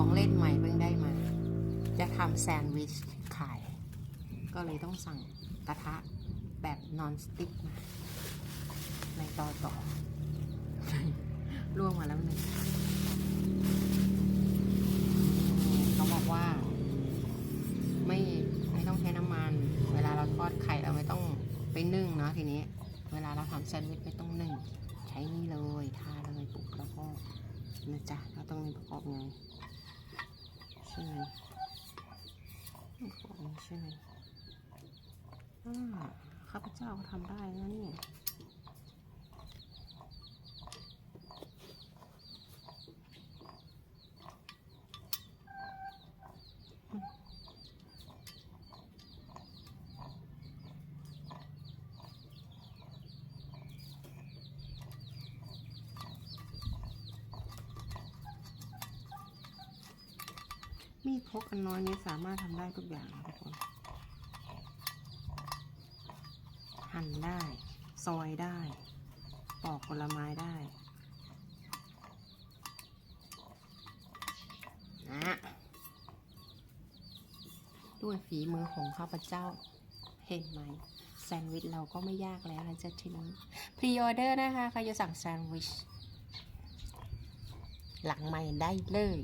ของเล่นใหม่เพิ่งได้มา จะทำแซนด์วิชขาย ก็เลยต้องสั่งกระทะแบบนอนสติ๊กมา ในต่อต่อล่วงมาแล้วหนึ่งเขาบอกว่า ไม่ไม่ต้องใช้น้ำมัน เวลาเราทอดไข่เราไม่ต้องไปนึ่งเนาะทีนี้ เวลาเราทำแซนด์วิชไม่ต้องนึ่ง ใช้นี่เลยทาเลยปุ๊บแล้วก็นะจ๊ะเราต้องมีประกอบไง ช่ไหมประกองใช่ไหมอ่าข้าพเจ้าทำได้นะเนี่ย มีดพกอันน้อยนี้สามารถทำได้ทุกอย่างทุกคน หั่นได้ ซอยได้ ปอกผลไม้ได้นะด้วยฝีมือของข้าพเจ้า เห็นไหม แซนด์วิชเราก็ไม่ยากแล้วนะจ๊ะทีนี้พรีออเดอร์นะคะใครจะสั่งแซนด์วิช หลังใหม่ได้เลย